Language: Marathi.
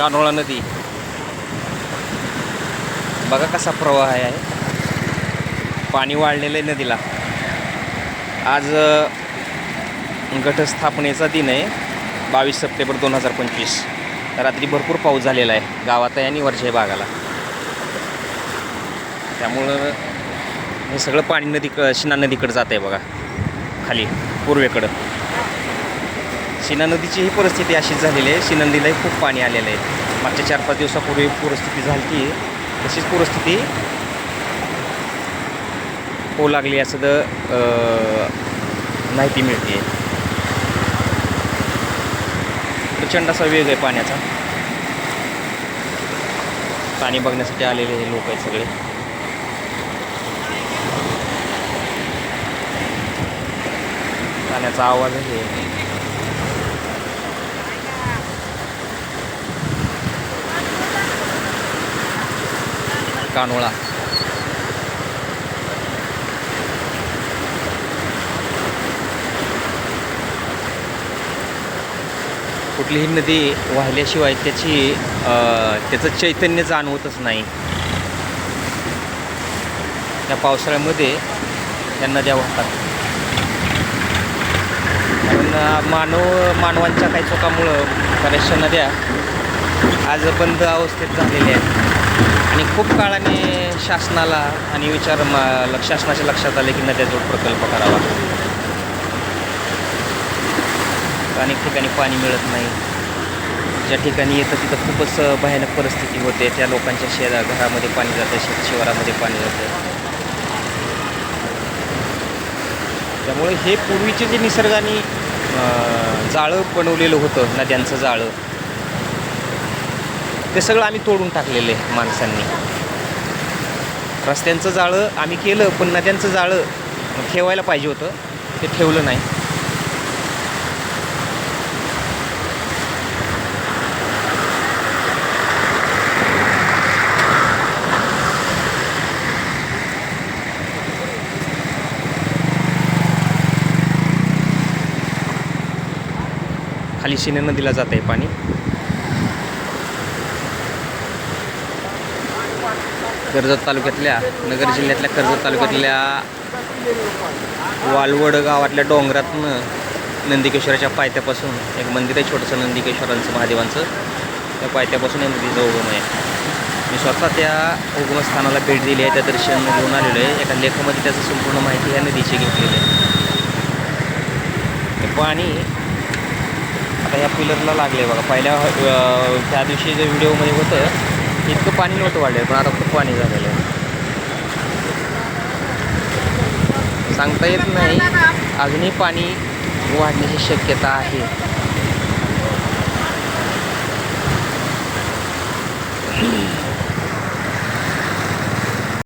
कानोळा नदी. बघा कसा प्रवाह आहे. पाणी वाढलेलं आहे नदीला. आज घटस्थापनेचा दिन आहे. बावीस सप्टेंबर दोन हजार पंचवीस. रात्री भरपूर पाऊस झालेला आहे. गावात आहे आणि वरच्या भागाला. त्यामुळं हे सगळं पाणी नदी शिना नदीकडं जात आहे बघा. खाली पूर्वेकडं. शिना नदीची ही परिस्थिती अशीच झालेली आहे. शिना नदीलाही खूप पाणी आलेलं आहे. मागच्या चार पाच दिवसापूर्वी परिस्थिती झाली की तशीच परिस्थिती होऊ लागली असं तर माहिती मिळते. प्रचंड असा वेग आहे पाण्याचा. पाणी बघण्यासाठी आलेले हे लोक आहेत सगळे. पाण्याचा आवाज आहे. कानोळा. कुठलीही नदी वाहिल्याशिवाय त्याची त्याचं चैतन्य जाणवतच नाही. त्या पावसाळ्यामध्ये त्या नद्या वाहतात कारण मानव मानवांच्या काही चुकामुळं बऱ्याचशा नद्या आज बंद अवस्थेत झालेल्या आहेत. आणि खूप काळाने शासनाला आणि विचार म लक्ष- शासनाच्या लक्षात आले की नद्याजवळ प्रकल्प करावा. अनेक ठिकाणी पाणी मिळत नाही. ज्या ठिकाणी येतं तिथं खूपच भयानक परिस्थिती होते. त्या लोकांच्या शेजा घरामध्ये पाणी जातं शेत शिवारामध्ये पाणी जातं. त्यामुळे हे पूर्वीचे जे निसर्गाने जाळं बनवलेलं होतं नद्यांचं जाळं ते सगळं आम्ही तोडून टाकलेलं आहे माणसांनी. रस्त्यांचं जाळं आम्ही केलं पण नद्यांचं जाळं ठेवायला पाहिजे होतं. ते ठेवलं नाही. खाली शिने नदीला जात आहे पाणी. कर्जत तालुक्यातल्या नगर जिल्ह्यातल्या कर्जत तालुक्यातल्या वालवड गावातल्या डोंगरातनं नंदिकेश्वराच्या पायथ्यापासून एक मंदिर आहे छोटंसं नंदिकेश्वरांचं महादेवांचं. त्या पायथ्यापासून या नदीचा उगम आहे. मी स्वतः त्या उगमस्थानाला भेट दिली आहे त्या दर्शन घेऊन आलेलो आहे. एका लेखामध्ये त्याचं संपूर्ण माहिती या नदीची घेतलेली आहे. ते पाणी आता ह्या पिलरला लागले बघा. पहिल्या त्या दिवशी जे व्हिडिओमध्ये होतं इतकं पाणी नव्हतं वाढलं पण आता खूप पाणी झालेलं आहे. सांगता येत नाही अजूनही पाणी वाढण्याची शक्यता आहे.